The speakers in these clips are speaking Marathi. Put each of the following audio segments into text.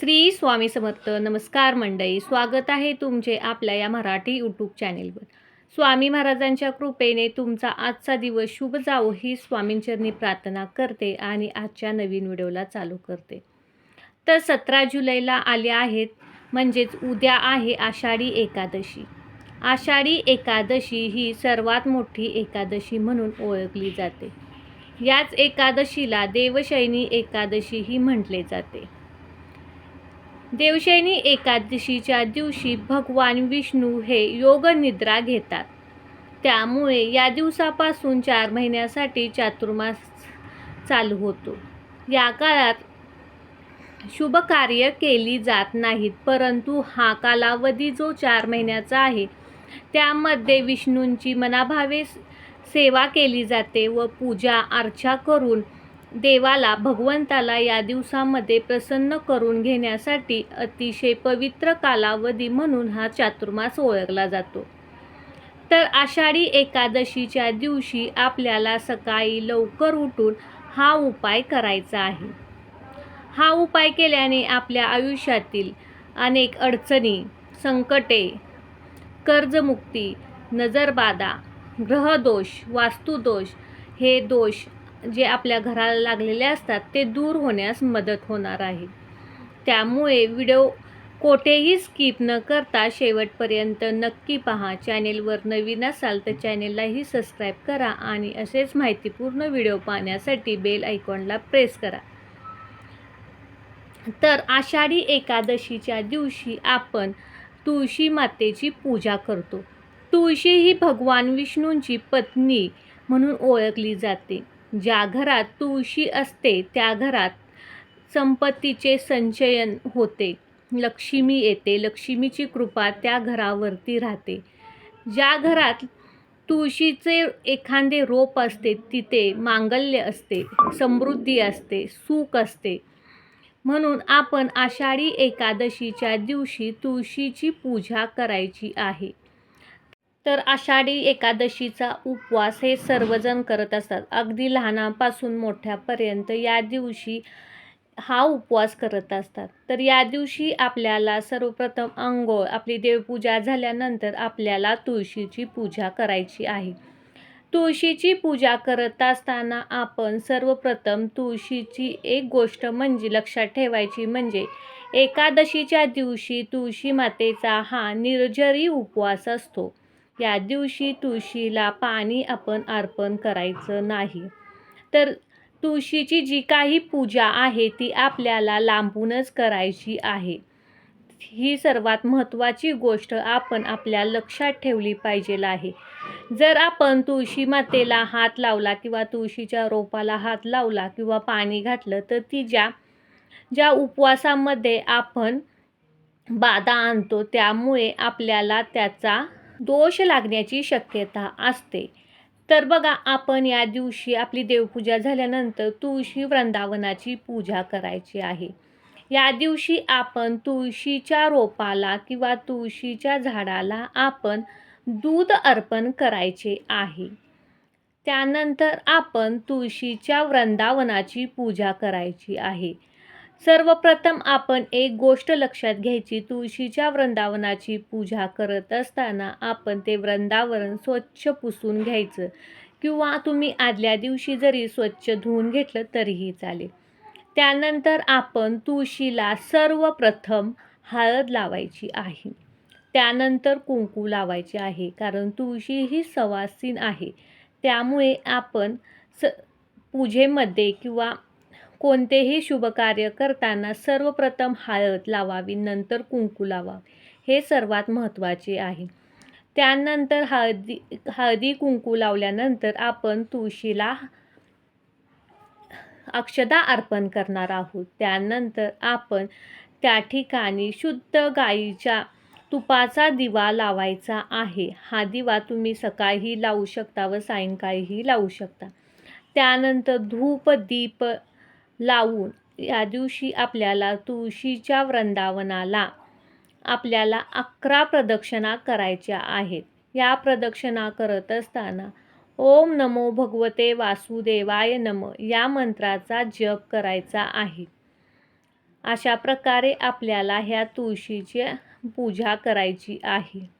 श्री स्वामी समर्थ नमस्कार मंडळी स्वागत आहे तुमचे आपल्या या मराठी यूट्यूब चॅनेलवर स्वामी महाराजांच्या कृपेने तुमचा आजचा दिवस शुभ जावो ही स्वामींचरणी प्रार्थना करते आणि आजच्या नवीन व्हिडिओला चालू करते. तर सतरा जुलैला आले आहेत म्हणजेच उद्या आहे आषाढी एकादशी. आषाढी एकादशी ही सर्वात मोठी एकादशी म्हणून ओळखली जाते. याच एकादशीला देवशैनी एकादशी ही म्हटले जाते. देवशैनी एकादशीच्या दिवशी भगवान विष्णू हे योग निद्रा घेतात. त्यामुळे या दिवसापासून चार महिन्यासाठी चातुर्मास चालू होतो. या काळात शुभ कार्य केली जात नाहीत परंतु हा कालावधी जो चार महिन्याचा आहे त्यामध्ये विष्णूंची मनाभावे सेवा केली जाते व पूजा अर्चा करून देवाला भगवंताला या दिवसामध्ये प्रसन्न करून घेण्यासाठी अतिशय पवित्र कालावधी म्हणून हा चातुर्मास ओळखला जातो. तर आषाढी एकादशीच्या दिवशी आपल्याला सकाळी लवकर उठून हा उपाय करायचा आहे. हा उपाय केल्याने आपल्या आयुष्यातील अनेक अडचणी संकटे कर्जमुक्ती नजरबाधा ग्रहदोष वास्तुदोष हे दोष जे आपल्या घराला लागलेले असतात ते दूर होण्यास मदत होणार आहे. त्यामुळे व्हिडिओ कोठेही स्किप न करता शेवटपर्यंत नक्की पहा. चॅनेलवर नवीन असाल तर चॅनेललाही सबस्क्राईब करा आणि असेच माहितीपूर्ण व्हिडिओ पाहण्यासाठी बेल आयकॉनला प्रेस करा. तर आषाढी एकादशीच्या दिवशी आपण तुळशी मातेची पूजा करतो. तुळशी ही भगवान विष्णूंची पत्नी म्हणून ओळखली जाते. ज्या घरात तुळशी असते त्या घरात संपत्तीचे संचयन होते. लक्ष्मी येते लक्ष्मीची कृपा त्या घरावरती राहते. ज्या घरात तुळशीचे एखादे रोप असते तिथे मांगल्य असते समृद्धी असते सुख असते. म्हणून आपण आषाढी एकादशीच्या दिवशी तुळशीची पूजा करायची आहे. तर आषाढी एकादशीचा उपवास हे सर्वजण करत असतात. अगदी लहानापासून मोठ्यापर्यंत या दिवशी हा उपवास करत असतात. तर या दिवशी आपल्याला सर्वप्रथम अंघोळ आपली देवपूजा झाल्यानंतर आपल्याला तुळशीची पूजा करायची आहे. तुळशीची पूजा करत असताना आपण सर्वप्रथम तुळशीची एक गोष्ट म्हणजे लक्षात ठेवायची म्हणजे एकादशीच्या दिवशी तुळशी मातेचा हा निर्जरी उपवास असतो. या दिवशी तुळशीला पाणी आपण अर्पण करायचं नाही. तर तुळशीची जी काही पूजा आहे ती आपल्याला लांबूनच करायची आहे. ही सर्वात महत्त्वाची गोष्ट आपण आपल्या लक्षात ठेवली पाहिजे आहे. जर आपण तुळशी मातेला हात लावला किंवा तुळशीच्या रोपाला हात लावला किंवा पाणी घातलं तर ती ज्या ज्या उपवासामध्ये आपण बाधा आणतो त्यामुळे आपल्याला त्याचा दोष लागण्याची शक्यता असते. तर बघा आपण या दिवशी आपली देवपूजा झाल्यानंतर तुळशी वृंदावनाची पूजा करायची आहे. या दिवशी आपण तुळशीच्या रोपाला किंवा तुळशीच्या झाडाला आपण दूध अर्पण करायचे आहे. त्यानंतर आपण तुळशीच्या वृंदावनाची पूजा करायची आहे. सर्वप्रथम आपण एक गोष्ट लक्षात घ्यायची. तुळशीच्या वृंदावनाची पूजा करत असताना आपण ते वृंदावन स्वच्छ पुसून घ्यायचं. किंवा तुम्ही आदल्या दिवशी जरी स्वच्छ धुवून घेतलं तरीही चालेल. त्यानंतर आपण तुळशीला सर्वप्रथम हळद लावायची आहे. त्यानंतर कुंकू लावायचे आहे. कारण तुळशी ही सवासीन आहे. त्यामुळे आपण स पूजेमध्ये किंवा कोणतेही शुभकार्य करताना सर्वप्रथम हळद लावावी नंतर कुंकू लावावे हे सर्वात महत्त्वाचे आहे. त्यानंतर हळदी हळदी कुंकू लावल्यानंतर आपण तुळशीला अक्षदा अर्पण करणार आहोत. त्यानंतर आपण त्या ठिकाणी शुद्ध गाईच्या तुपाचा दिवा लावायचा आहे. हा दिवा तुम्ही सकाळीही लावू शकता व सायंकाळीही लावू शकता. त्यानंतर धूप दीप लावून या दिवशी आपल्याला तुळशीच्या वृंदावनाला आपल्याला अकरा प्रदक्षिणा करायच्या आहेत. या प्रदक्षिणा करत असताना ओम नमो भगवते वासुदेवाय नम या मंत्राचा जप करायचा आहे. अशा प्रकारे आपल्याला ह्या तुळशीची पूजा करायची आहे.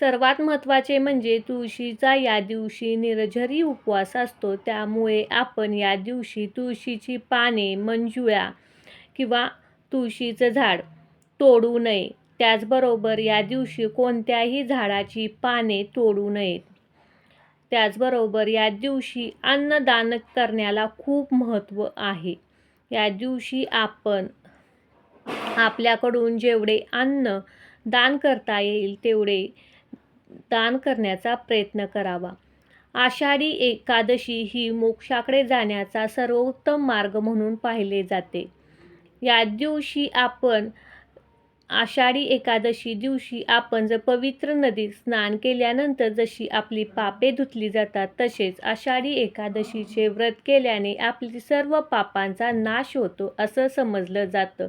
सर्वात महत्त्वाचे म्हणजे तुळशीचा या दिवशी निर्जरी उपवास असतो. त्यामुळे आपण या दिवशी तुळशीची पाने मंजुळा किंवा तुळशीचं झाड तोडू नये. त्याचबरोबर या दिवशी कोणत्याही झाडाची पाने तोडू नयेत. त्याचबरोबर या दिवशी अन्नदान करण्याला खूप महत्त्व आहे. या दिवशी आपण आपल्याकडून जेवढे अन्न दान करता येईल तेवढे दान करण्याचा प्रयत्न करावा. आषाढी एकादशी ही मोक्षाकडे जाण्याचा सर्वोत्तम मार्ग म्हणून पाहिले जाते. या दिवशी आपण आषाढी एकादशी दिवशी आपण जर पवित्र नदीत स्नान केल्यानंतर जशी आपली पापे धुतली जातात तसेच आषाढी एकादशीचे व्रत केल्याने आपली सर्व पापांचा नाश होतो असं समजलं जातं.